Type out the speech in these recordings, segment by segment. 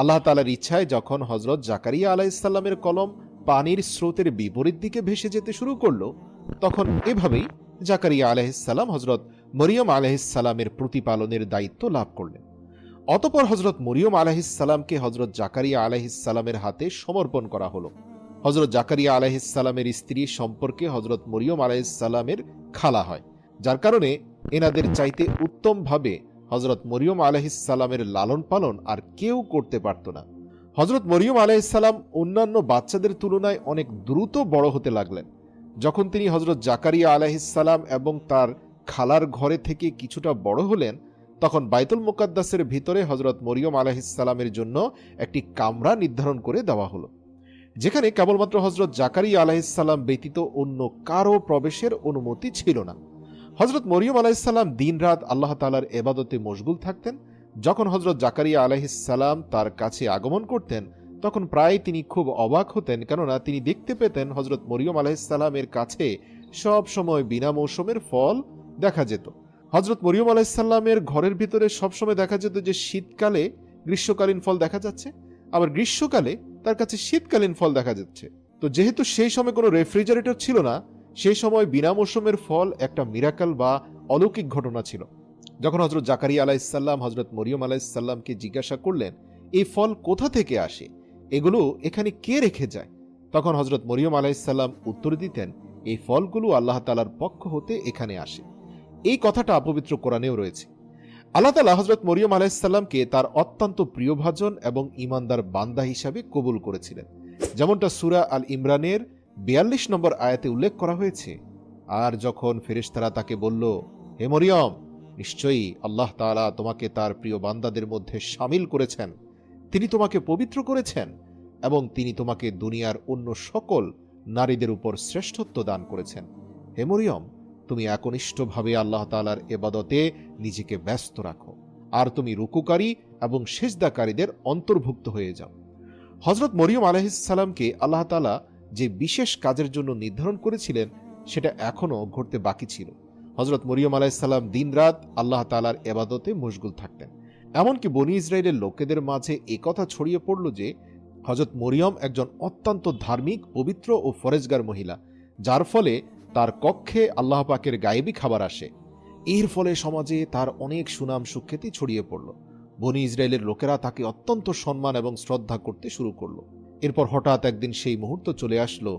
আল্লাহ তালার ইচ্ছায় যখন হজরত জাকারিয়া আলাইসাল্লামের কলম পানির স্রোতের বিপরীত দিকে ভেসে যেতে শুরু করল, তখন এভাবেই জাকারিয়া আলাইসাল্লাম হজরত মরিয়ম আলাইসাল্লামের প্রতিপালনের দায়িত্ব লাভ করলেন। অতপর হজরত মরিয়ম আলাহিসাল্লামকে হজরত জাকারিয়া আলাহিসাল্লামের হাতে সমর্পণ করা হলো। হজরত জাকারিয়া আলাহিসাল্লামের স্ত্রী সম্পর্কে হজরত মরিয়ম আলাহিসাল্লামের খালা হয়, যার কারণে এনাদের চাইতে উত্তমভাবে হজরত মরিয়ম আলাহিসাল্লামের লালন পালন আর কেউ করতে পারত না। হজরত মরিয়ম আলাহিসাল্লাম অন্যান্য বাচ্চাদের তুলনায় অনেক দ্রুত বড় হতে লাগলেন। যখন তিনি হজরত জাকারিয়া আলাহিসাল্লাম এবং তার খালার ঘরে থেকে কিছুটা বড় হলেন, তখন বাইতুল মুকাদ্দাসের ভিতরে হজরত মরিয়ম আলাহিসাল্লামের জন্য একটি কামরা নির্ধারণ করে দেওয়া হলো, যেখানে কেবলমাত্র হজরত জাকারিয়া আলাহিসাল্লাম ব্যতীত অন্য কারও প্রবেশের অনুমতি ছিল না। হজরত মরিয়ম আলাহিসাল্লাম দিনরাত আল্লাহ তালার এবাদতে মশগুল থাকতেন। যখন হজরত জাকারিয়া আলাহিসাল্লাম তার কাছে আগমন করতেন, তখন প্রায় তিনি খুব অবাক হতেন, কেননা তিনি দেখতে পেতেন হজরত মরিয়ম আলাহিসাল্লামের কাছে সব সময় বিনা মৌসুমের ফল দেখা যেত। হজরত মরিয়ম আলাহিসাল্লামের ঘরের ভিতরে সবসময় দেখা যেত যে শীতকালে গ্রীষ্মকালীন ফল দেখা যাচ্ছে, আবার গ্রীষ্মকালে তার কাছে শীতকালীন ফল দেখা যাচ্ছে। তো যেহেতু সেই সময় কোনো রেফ্রিজারেটর ছিল না সেই সময় বিনা মৌসুমের ফল একটা মিরাকাল বা অলৌকিক ঘটনা ছিল। যখন হজরত জাকারিয়া আলাইসাল্লাম হজরত মরিয়ম আলাইসাল্লামকে জিজ্ঞাসা করলেন, এই ফল কোথা থেকে আসে? এগুলো এখানে কে রেখে যায়? তখন হজরত মরিয়ম আলাইসাল্লাম উত্তর দিতেন, এই ফলগুলো আল্লাহ তালার পক্ষ হতে এখানে আসে। এই কথাটা অপবিত্র কোরআনেও রয়েছে। আল্লাহ তালা হজরত মরিয়ম আলাইসাল্লামকে তার অত্যন্ত প্রিয়ভাজন এবং ইমানদার বান্দা হিসাবে কবুল করেছিলেন। যেমনটা সুরা আল ইমরানের বিয়াল্লিশ নম্বর আয়াতে উল্লেখ করা হয়েছে, আর যখন ফেরেশতারা তাকে বলল, হে মরিয়ম, নিশ্চয়ই আল্লাহ তাআলা তোমাকে তার প্রিয় বান্দাদের মধ্যে সামিল করেছেন। তিনি তোমাকে পবিত্র করেছেন এবং তিনি তোমাকে দুনিয়ার অন্য সকল নারীদের উপর শ্রেষ্ঠত্ব দান করেছেন। হে মরিয়ম, তুমি একনিষ্ঠভাবে আল্লাহ তালার এবাদতে নিজেকে ব্যস্ত রাখো, আর তুমি রুকুকারী এবং সেজদাকারীদের অন্তর্ভুক্ত হয়ে যাও। হজরত মরিয়ম আলহিসাল্লামকে আল্লাহ তালা যে বিশেষ কাজের জন্য নির্ধারণ করেছিলেন, সেটা এখনও ঘটতে বাকি ছিল। হজরত মরিয়ম আলাইসাল্লাম দিনরাত আল্লাহ তালার এবাদতে মশগুল থাকতেন। এমনকি বনি ইসরায়েলের লোকেদের মাঝে একথা ছড়িয়ে পড়ল যে হজরত মরিয়ম একজন অত্যন্ত ধার্মিক, পবিত্র ও ফরেজগার মহিলা, যার ফলে তার কক্ষে আল্লাহ পাকের গায়েবী খাবার আসে। এর ফলে সমাজে তার অনেক সুনাম সুখ্যাতি ছড়িয়ে পড়ল। বনি ইসরায়েলের লোকেরা তাকে অত্যন্ত সম্মান এবং শ্রদ্ধা করতে শুরু করল। এরপর হঠাৎ একদিন সেই মুহূর্ত চলে আসলো,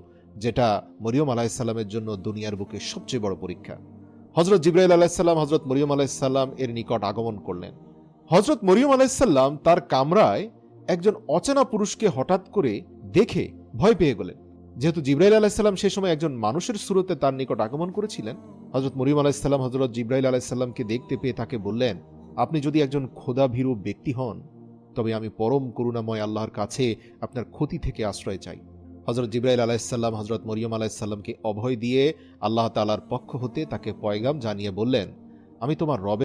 যেটা মরিয়ম আলাহিসাল্লামের জন্য দুনিয়ার বুকে সবচেয়ে বড় পরীক্ষা। হজরত জিব্রাইল আলাহিসাল্লাম হজরত মরিয়ম আলাহিসাল্লাম এর নিকট আগমন করলেন। হজরত মরিয়ম আলাহিসাল্লাম তার কামরায় একজন অচেনা পুরুষকে হঠাৎ করে দেখে ভয় পেয়ে গেলেন। যেহেতু জিব্রাইল আলাহিসাল্লাম সে সময় একজন মানুষের সুরতে তার নিকট আগমন করেছিলেন হজরত মরিয়ম আলাহিসাল্লাম হজরত জিব্রাইল আলাহিসাল্লামকে দেখতে পেয়ে তাকে বললেন, আপনি যদি একজন খোদা ভীরু ব্যক্তি হন তবে আমি পরম করুণাময় আল্লাহর কাছে আপনার ক্ষতি থেকে আশ্রয় চাই। হজরত জিব্রাইল আলাহিসাল্লাম হজরত মরিয়ম আলাহিসাল্লামকে অভয় দিয়ে আল্লাহ তালার পক্ষ হতে তাকে পয়গাম জানিয়ে বললেন, আমি তোমার রবে